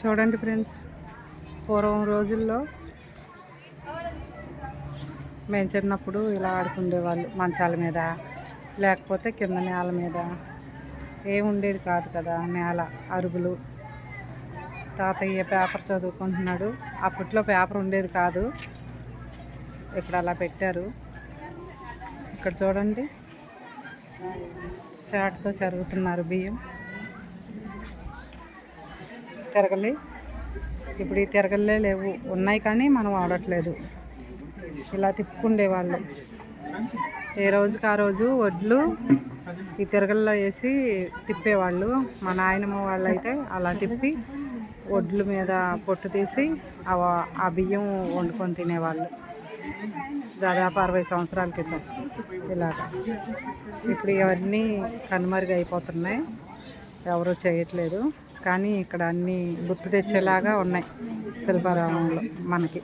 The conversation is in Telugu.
చూడండి ఫ్రెండ్స్ పూర్వం రోజుల్లో మేము చిన్నప్పుడు ఇలా ఆడుకుండేవాళ్ళు మంచాల మీద లేకపోతే కింద నేల మీద. ఏముండేది కాదు కదా నేల అరుగులు. తాతయ్య పేపర్ చదువుకుంటున్నాడు అప్పట్లో పేపర్ ఉండేది కాదు. ఇక్కడ అలా పెట్టారు. ఇక్కడ చూడండి చాటుతో జరుగుతున్నారు బియ్యం. తిరగలి. ఇప్పుడు ఈ తిరగలే లేవు. ఉన్నాయి కానీ మనం వాడట్లేదు ఇలా తిప్పుకుండేవాళ్ళు. ఏ రోజుకి ఆ రోజు వడ్లు ఈ తిరగల్లో వేసి తిప్పేవాళ్ళు. మా నాయనమ్మ వాళ్ళు అయితే అలా తిప్పి వడ్ల మీద పొట్టు తీసి ఆ- ఆ బియ్యం వండుకొని తినేవాళ్ళు. దాదాపు అరవై సంవత్సరాల క్రితం. ఇలాగ. ఇప్పుడు ఇవన్నీ కనుమరుగు అయిపోతున్నాయి ఎవరు చేయట్లేదు. కానీ ఇక్కడ అన్నీ గుర్తు తెచ్చేలాగా ఉన్నాయి శిల్పారామంలో మనకి.